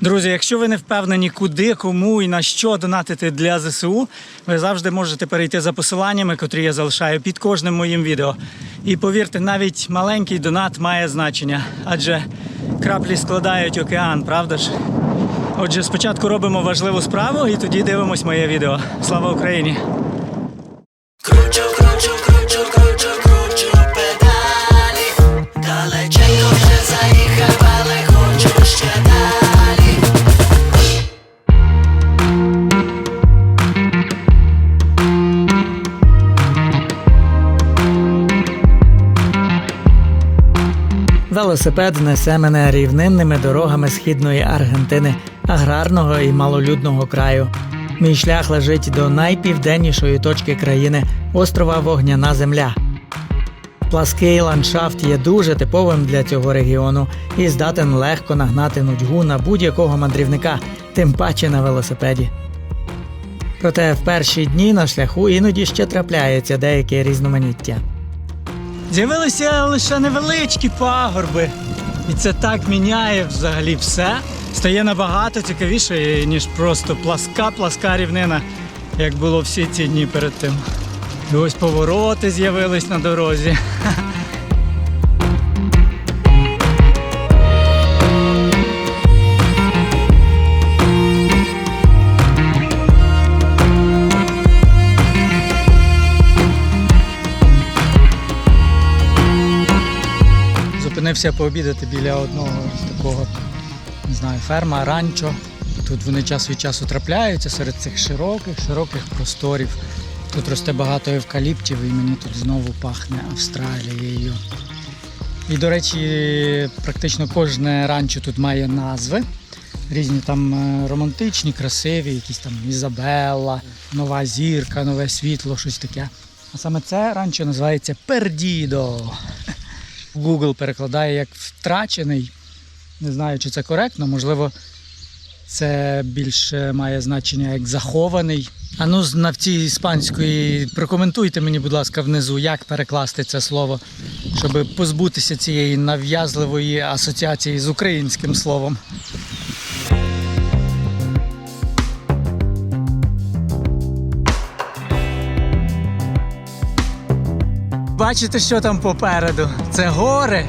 Друзі, якщо ви не впевнені, куди, кому і на що донатити для ЗСУ, ви завжди можете перейти за посиланнями, котрі я залишаю під кожним моїм відео. І повірте, навіть маленький донат має значення, адже краплі складають океан, правда ж? Отже, спочатку робимо важливу справу і тоді дивимось моє відео. Слава Україні! Велосипед несе мене рівнинними дорогами східної Аргентини, аграрного і малолюдного краю. Мій шлях лежить до найпівденнішої точки країни острова Вогняна Земля. Плаский ландшафт є дуже типовим для цього регіону і здатен легко нагнати нудьгу на будь-якого мандрівника, тим паче на велосипеді. Проте в перші дні на шляху іноді ще трапляється деяке різноманіття. З'явилися лише невеличкі пагорби. І це так міняє взагалі все. Стає набагато цікавіше, ніж просто пласка, пласка рівнина, як було всі ці дні перед тим. І ось повороти з'явились на дорозі. Зупинився пообідати біля одного такого, не знаю, ферма, ранчо. Тут вони час від часу трапляються серед цих широких, широких просторів. Тут росте багато евкаліптів і мені тут знову пахне Австралією. І, до речі, практично кожне ранчо тут має назви. Різні там е, романтичні, красиві, якісь там Ізабелла, нова зірка, нове світло, щось таке. А саме це ранчо називається Пердідо. Google перекладає як втрачений. Не знаю, чи це коректно, можливо, це більше має значення як захований. А ну, знавці іспанської, прокоментуйте мені, будь ласка, внизу, як перекласти це слово, щоб позбутися цієї нав'язливої асоціації з українським словом. Бачите, що там попереду? Це гори.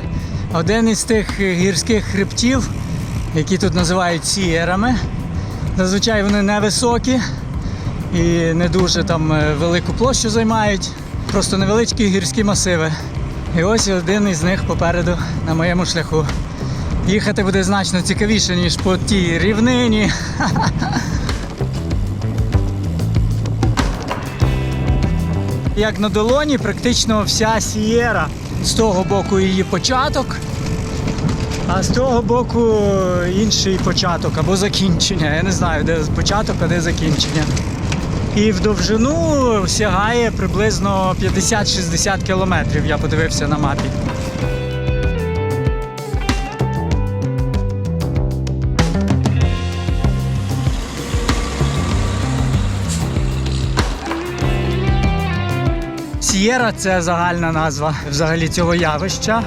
Один із тих гірських хребтів, які тут називають сієрами. Зазвичай вони невисокі і не дуже там е, велику площу займають. Просто невеличкі гірські масиви. І ось один із них попереду на моєму шляху. Їхати буде значно цікавіше, ніж по тій рівнині. Як на долоні, практично вся сієра. З того боку її початок, а з того боку інший початок або закінчення. Я не знаю, де початок, а де закінчення. І в довжину сягає приблизно 50-60 кілометрів, я подивився на мапі. Сієра це загальна назва взагалі цього явища.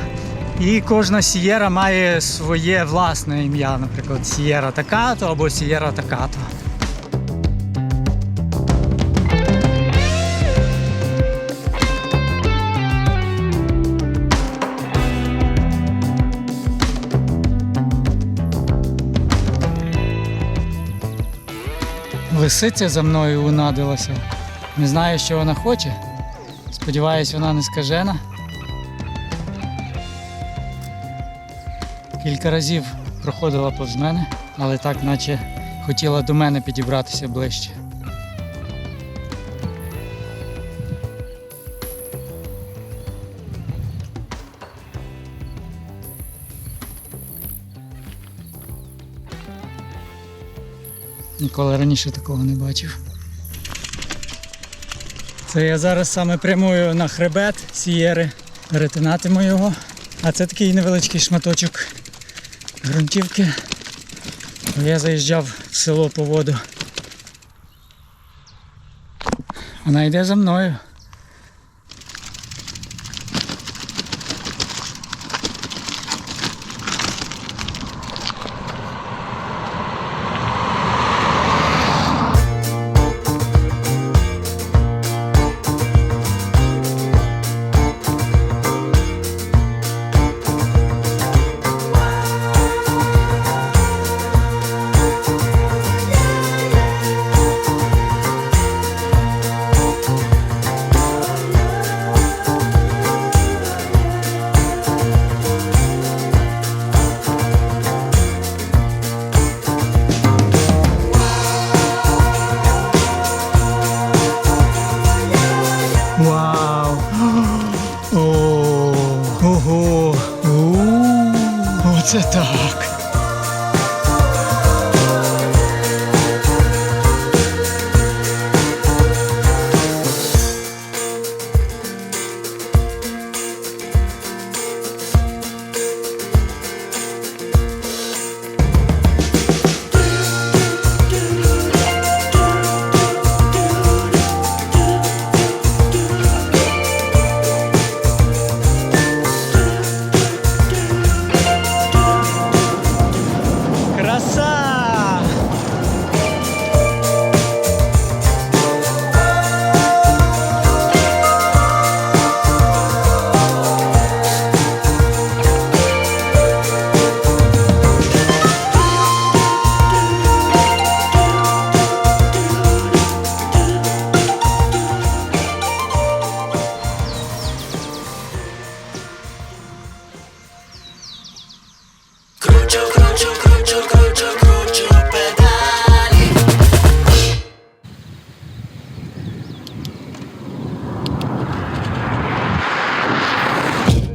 І кожна сієра має своє власне ім'я, наприклад, сієра такато або сієра такато. Лисиця за мною унадилася. Не знаю, що вона хоче. Сподіваюсь, вона не скажена. Кілька разів проходила повз мене, але так, наче хотіла до мене підібратися ближче. Ніколи раніше такого не бачив. Це я зараз саме прямую на хребет Сієри, перетинатиму його. А це такий невеличкий шматочок ґрунтівки. Я заїжджав в село по воду. Вона йде за мною.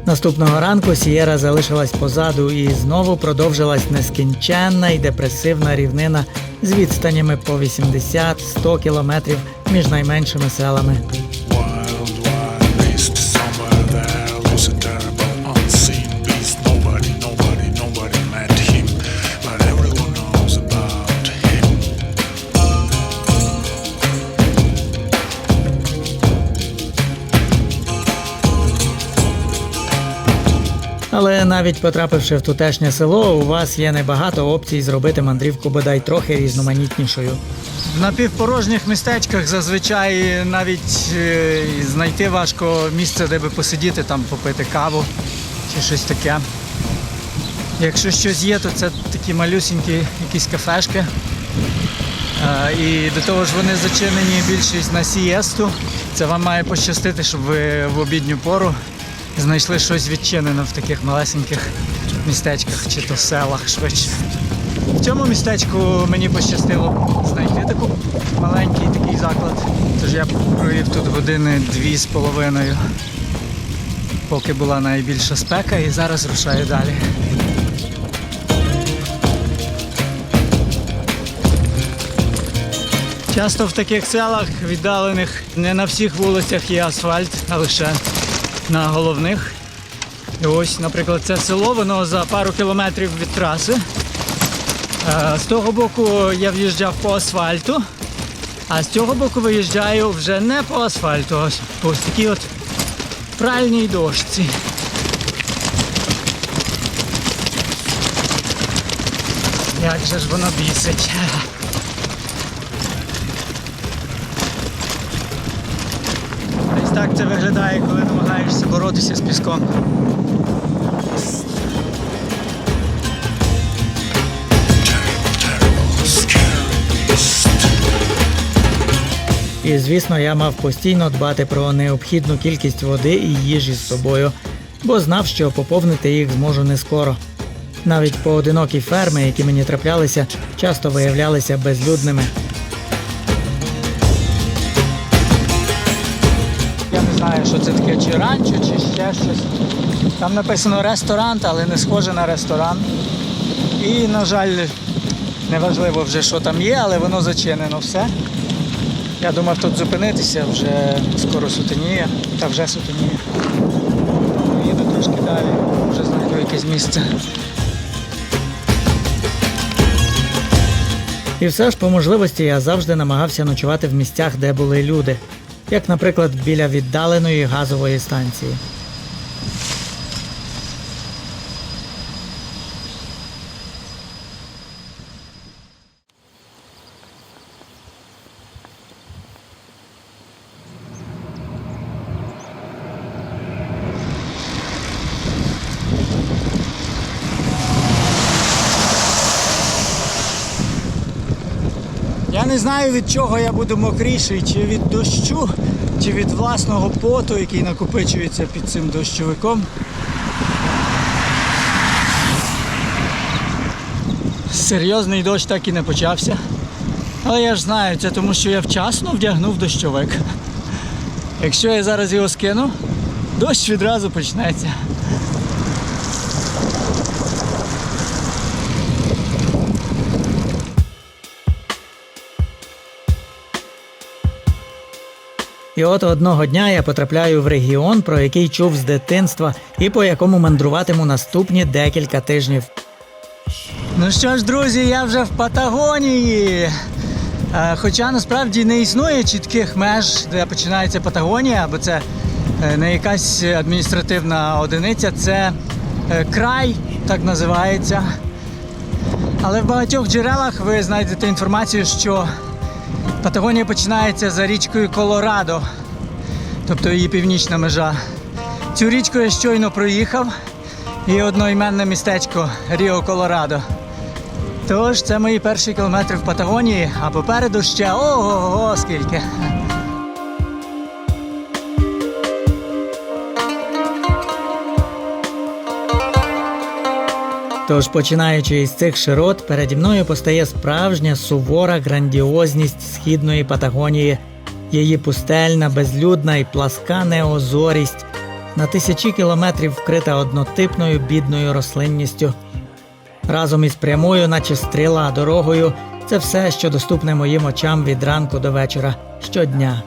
Наступного ранку Сієра залишилась позаду і знову продовжилась нескінченна і депресивна рівнина з відстанями по 80-100 кілометрів між найменшими селами. Навіть потрапивши в тутешнє село, у вас є небагато опцій зробити мандрівку бодай трохи різноманітнішою. В напівпорожніх містечках зазвичай навіть е, знайти важко місце, де би посидіти, там попити каву чи щось таке. Якщо щось є, то це такі малюсінькі якісь кафешки. Е, І до того ж вони зачинені більшість на сієсту. Це вам має пощастити, щоб ви в обідню пору знайшли щось відчинено в таких малесеньких містечках чи то селах швидше. В цьому містечку мені пощастило знайти таку маленький такий заклад. Тож я провів тут години дві з половиною, поки була найбільша спека, і зараз рушаю далі. Часто в таких селах віддалених не на всіх вулицях є асфальт, а лише на головних. І ось, наприклад, це село, воно за пару кілометрів від траси. Е, З того боку я в'їжджав по асфальту, а з цього боку виїжджаю вже не по асфальту, а по такій от пральній дошці. Як же ж воно бісить. Ось так це виглядає, коли намагаєшся боротися з піском. І звісно, я мав постійно дбати про необхідну кількість води і їжі з собою, бо знав, що поповнити їх зможу не скоро. Навіть поодинокі ферми, які мені траплялися, часто виявлялися безлюдними. Що це таке, чи ранчо, чи ще щось. Там написано ресторан, але не схоже на ресторан. І, на жаль, неважливо вже, що там є, але воно зачинено все. Я думав тут зупинитися, вже скоро сутеніє, та вже сутеніє. Їду трошки далі, вже знайду якесь місце. І все ж по можливості я завжди намагався ночувати в місцях, де були люди, як, наприклад, біля віддаленої газової станції. Я не знаю від чого я буду мокріший, чи від дощу, чи від власного поту, який накопичується під цим дощовиком. Серйозний дощ так і не почався. Але я ж знаю, це тому що я вчасно вдягнув дощовик. Якщо я зараз його скину, дощ відразу почнеться. І от одного дня я потрапляю в регіон, про який чув з дитинства, і по якому мандруватиму наступні декілька тижнів. Ну що ж, друзі, я вже в Патагонії. Е, Хоча насправді не існує чітких меж, де починається Патагонія, бо це е, не якась адміністративна одиниця, це е, край, так називається. Але в багатьох джерелах ви знайдете інформацію, що Патагонія починається за річкою Колорадо, тобто її північна межа. Цю річку я щойно проїхав і одноіменне містечко Ріо Колорадо. Тож це мої перші кілометри в Патагонії, а попереду ще ого-го скільки. Тож, починаючи із цих широт, переді мною постає справжня сувора грандіозність східної Патагонії, її пустельна, безлюдна і пласка неозорість, на тисячі кілометрів вкрита однотипною бідною рослинністю. Разом із прямою, наче стріла дорогою, це все, що доступне моїм очам від ранку до вечора щодня.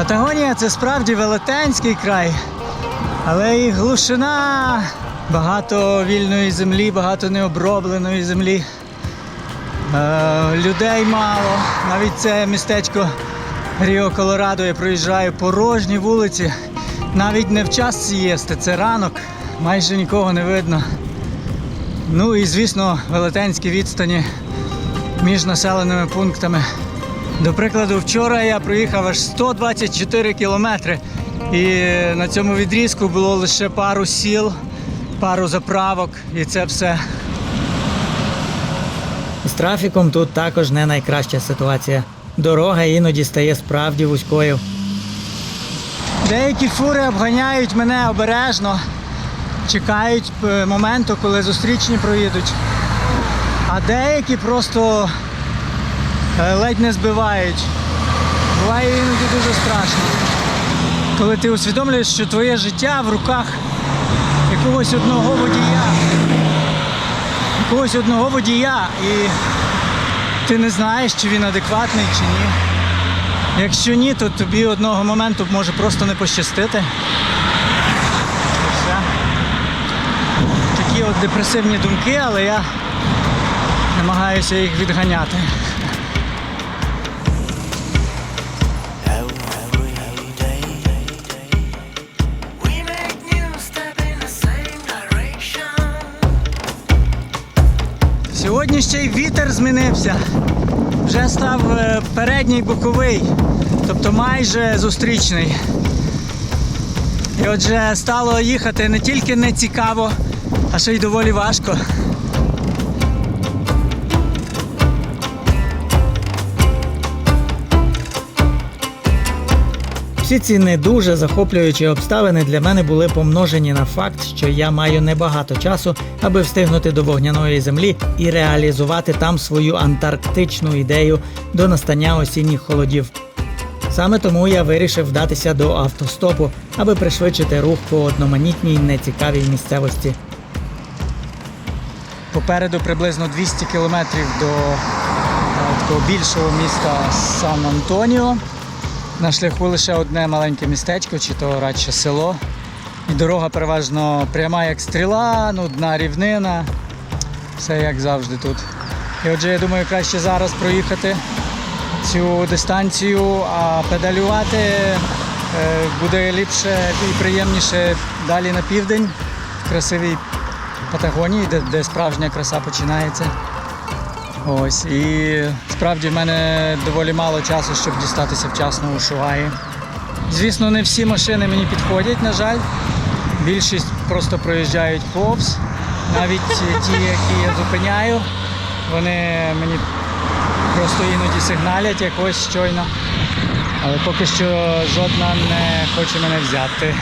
Патагонія це справді велетенський край, але і глушина, багато вільної землі, багато необробленої землі. Е, людей мало. Навіть це містечко Ріо Колорадо я проїжджаю порожні вулиці. Навіть не в час сієсти, це ранок, майже нікого не видно. Ну і звісно, велетенські відстані між населеними пунктами. До прикладу, вчора я проїхав аж 124 кілометри, і на цьому відрізку було лише пару сіл, пару заправок, і це все. З трафіком тут також не найкраща ситуація. Дорога іноді стає справді вузькою. Деякі фури обганяють мене обережно, чекають е, моменту, коли зустрічні проїдуть. А деякі просто ледь не збивають. Буває іноді дуже страшно. Коли ти усвідомлюєш, що твоє життя в руках якогось одного водія. Якогось одного водія, і ти не знаєш, чи він адекватний, чи ні. Якщо ні, то тобі одного моменту може просто не пощастити. Все. Такі от депресивні думки, але я намагаюся їх відганяти. Сьогодні ще й вітер змінився. Вже став е, передній боковий, тобто майже зустрічний. І отже, стало їхати не тільки не цікаво, а ще й доволі важко. Всі ці не дуже захоплюючі обставини для мене були помножені на факт, що я маю небагато часу, аби встигнути до вогняної землі і реалізувати там свою антарктичну ідею до настання осінніх холодів. Саме тому я вирішив вдатися до автостопу, аби пришвидшити рух по одноманітній нецікавій місцевості. Попереду приблизно 200 кілометрів до е, такого більшого міста Сан-Антоніо. На шляху лише одне маленьке містечко, чи то радше село. І дорога переважно пряма як стріла, нудна рівнина. Все як завжди тут. І отже, я думаю, краще зараз проїхати цю дистанцію, а педалювати е, буде ліпше і приємніше далі на південь, в красивій Патагонії, де, де справжня краса починається. Ось. І справді в мене доволі мало часу, щоб дістатися вчасно у Шугаї. Звісно, не всі машини мені підходять, на жаль. Більшість просто проїжджають повз. Навіть ті, які я зупиняю, вони мені просто іноді сигналять якось щойно. Але поки що жодна не хоче мене взяти.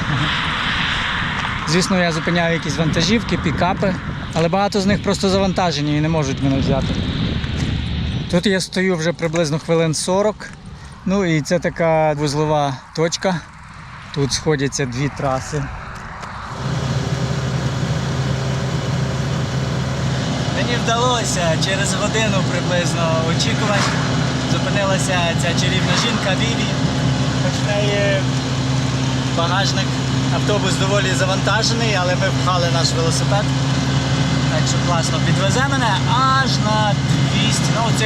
Звісно, я зупиняю якісь вантажівки, пікапи, але багато з них просто завантажені і не можуть мене взяти. Тут я стою вже приблизно хвилин 40. Ну і це така вузлова точка. Тут сходяться дві траси. Мені вдалося через годину приблизно очікувань. Зупинилася ця чарівна жінка Віві. Хоч в неї багажник автобус доволі завантажений, але ми впхали наш велосипед. Так що класно підвезе мене аж на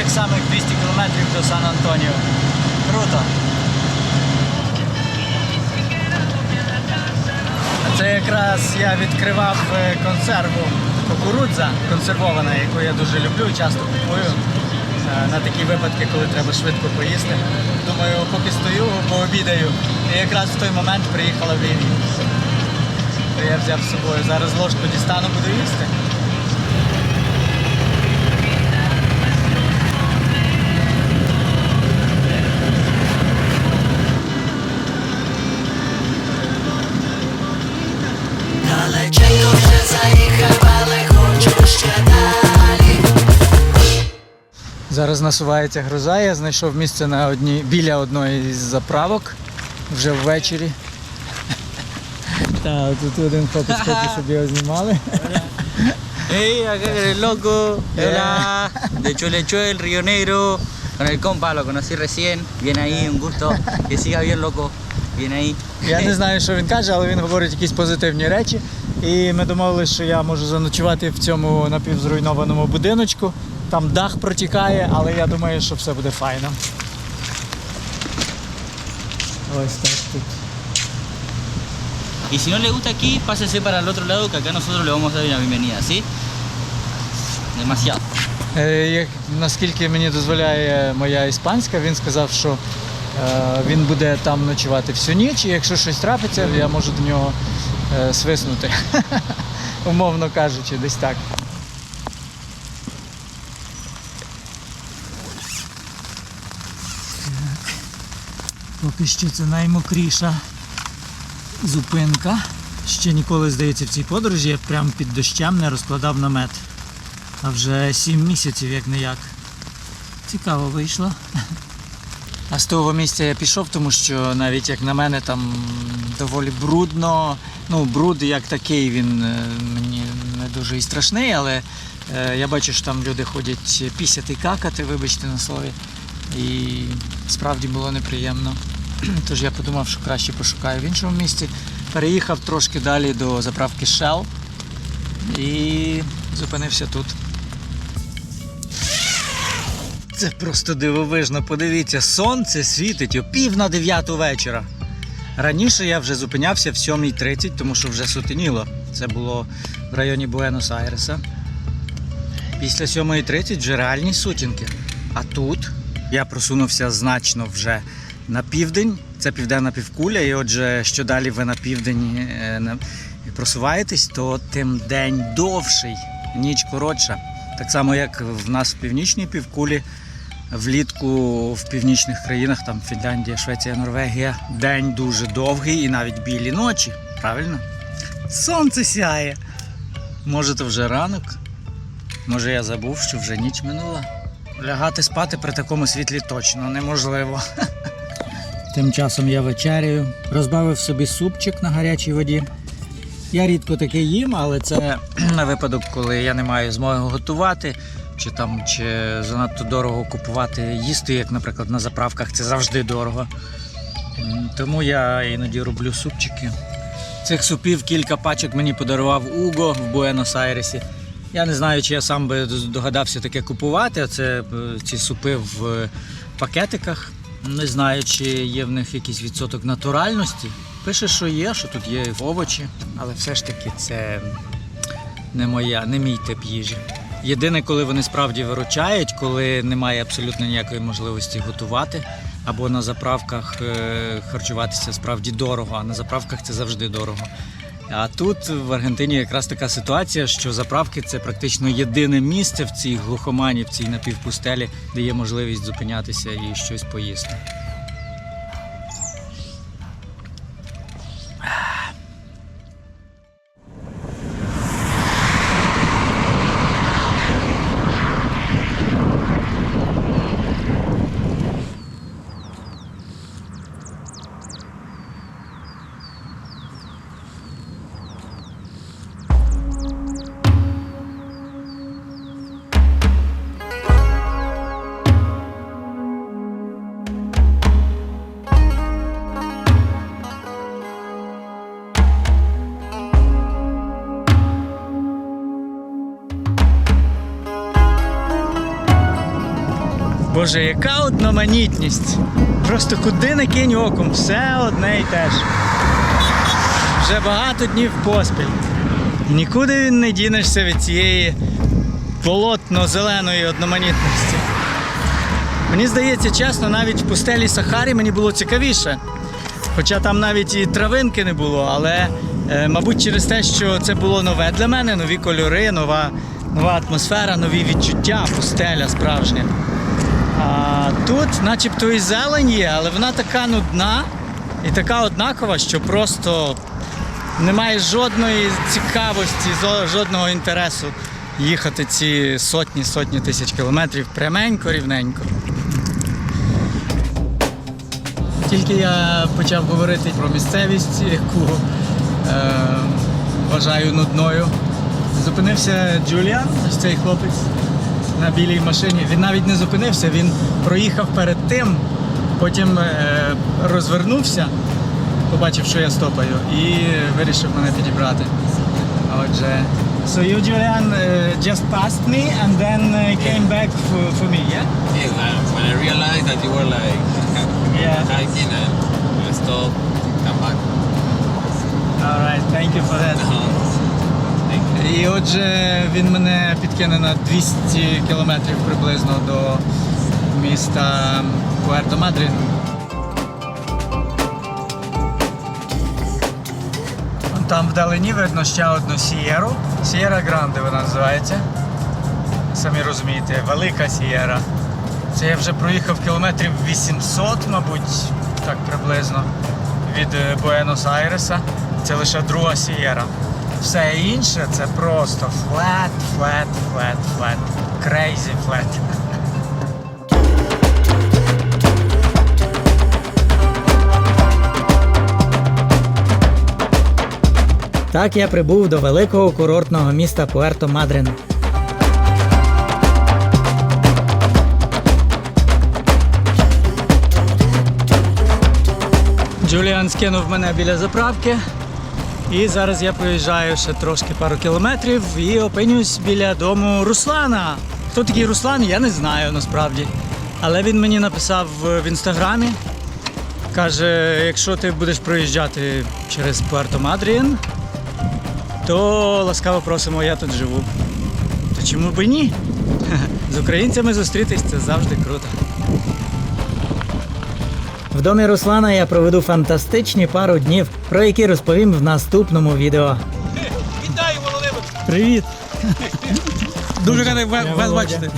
200, ну самих 200 кілометрів до Сан-Антоніо. Круто. Це якраз я відкривав е, консерву кукурудза консервована, яку я дуже люблю часто купую. е, На такі випадки, коли треба швидко поїсти. Думаю, поки стою, пообідаю. І якраз в той момент приїхала. То я взяв з собою. Зараз ложку дістану, буду їсти. Зараз насувається гроза. Я знайшов місце на одній, біля одної із заправок вже ввечері. Так, тут один хлопець хоче, щоб його знімали. Eres loco. Hola. De Cholechuel, Río Negro. Con el compa, lo conocí recién. Bien ahí, un gusto. Que siga bien, loco. Bien ahí. Я не знаю, що він каже, але він говорить якісь позитивні речі. І ми домовилися, що я можу заночувати в цьому напівзруйнованому будиночку. Там дах протікає, але я думаю, що все буде файно. Ось так тут. Y si no le gusta aquí, pásese para el otro lado, que acá nosotros le vamos a dar una bienvenida, ¿sí? Demasiado. Е, як- Наскільки мені дозволяє моя іспанська, він сказав, що е, він буде там ночувати всю ніч, і якщо щось трапиться, я можу до нього е, свиснути. Умовно кажучи, десь так. Поки що це наймокріша зупинка. Ще ніколи, здається, в цій подорожі я прямо під дощем не розкладав намет. А вже сім місяців як не як. Цікаво вийшло. А з того місця я пішов, тому що навіть як на мене там доволі брудно. Ну, бруд як такий, він е, мені не дуже і страшний, але е, я бачу, що там люди ходять пісяти і какати, вибачте на слові. І справді було неприємно. Тож я подумав, що краще пошукаю в іншому місці. Переїхав трошки далі до заправки Shell і зупинився тут. Це просто дивовижно. Подивіться, сонце світить о пів на дев'яту вечора. Раніше я вже зупинявся в 7.30, тому що вже сутеніло. Це було в районі Буенос-Айреса. Після 7.30 вже реальні сутінки. А тут я просунувся значно вже на південь. Це південна півкуля, і отже, що далі ви на південь е, просуваєтесь, то тим день довший, ніч коротша. Так само, як в нас в північній півкулі, влітку в північних країнах, там Фінляндія, Швеція, Норвегія, день дуже довгий і навіть білі ночі. Правильно? Сонце сяє. Може, то вже ранок? Може, я забув, що вже ніч минула. Лягати спати при такому світлі точно неможливо. Тим часом я вечеряю, розбавив собі супчик на гарячій воді. Я рідко таке їм, але це на випадок, коли я не маю змоги готувати, чи там чи занадто дорого купувати їсти, як, наприклад, на заправках, це завжди дорого. Тому я іноді роблю супчики. Цих супів кілька пачок мені подарував Уго в Буенос-Айресі. Я не знаю, чи я сам би догадався таке купувати. а Це е, ці супи в е, пакетиках. Не знаю, чи є в них якийсь відсоток натуральності. Пише, що є, що тут є овочі, але все ж таки це не моя, не мій тип їжі. Єдине, коли вони справді виручають, коли немає абсолютно ніякої можливості готувати, або на заправках е, харчуватися справді дорого, а на заправках це завжди дорого. А тут в Аргентині якраз така ситуація, що заправки це практично єдине місце в цій глухомані, в цій напівпустелі, де є можливість зупинятися і щось поїсти. Боже, яка одноманітність! Просто куди не кинь оком, все одне і те ж. вже багато днів поспіль. Нікуди не дінешся від цієї болотно-зеленої одноманітності. Мені здається, чесно, навіть в пустелі Сахарі мені було цікавіше. Хоча там навіть і травинки не було, але, е, мабуть, через те, що це було нове для мене, нові кольори, нова, нова атмосфера, нові відчуття, пустеля справжня. А тут, начебто, і зелень є, але вона така нудна і така однакова, що просто немає жодної цікавості, жодного інтересу їхати ці сотні, сотні тисяч кілометрів пряменько, рівненько. Тільки я почав говорити про місцевість, яку е, вважаю нудною. Зупинився Джуліан, ось цей хлопець на білій машині. Він навіть не зупинився, він проїхав перед тим, потім е, розвернувся, побачив, що я стопаю, і вирішив мене підібрати. Отже. So you, Julian, uh, just passed me and then uh, came back for, for me, yeah? Yes, uh, when I realized that you were like Yeah. hiking and I stopped, come back. Alright, thank you for that. І отже, він мене підкине на 200 кілометрів приблизно до міста Пуерто Мадрид. Вон Там вдалині видно ще одну сієру. Сієра Гранде вона називається. Самі розумієте, велика сієра. Це я вже проїхав кілометрів 800, мабуть, так приблизно, від Буенос-Айреса. Це лише друга сієра. Все інше це просто флет, флет, флет, флет. Крейзі флет. Так я прибув до великого курортного міста Пуерто Мадрин. Джуліан скинув мене біля заправки. І зараз я проїжджаю ще трошки пару кілометрів і опинюсь біля дому Руслана. Хто такий Руслан, я не знаю насправді. Але він мені написав в інстаграмі. Каже, якщо ти будеш проїжджати через Пуерто Мадрін, то ласкаво просимо, я тут живу. То чому б і ні? З українцями зустрітись це завжди круто. В домі Руслана я проведу фантастичні пару днів, про які розповім в наступному відео. Привіт! Дуже радий вас бачити.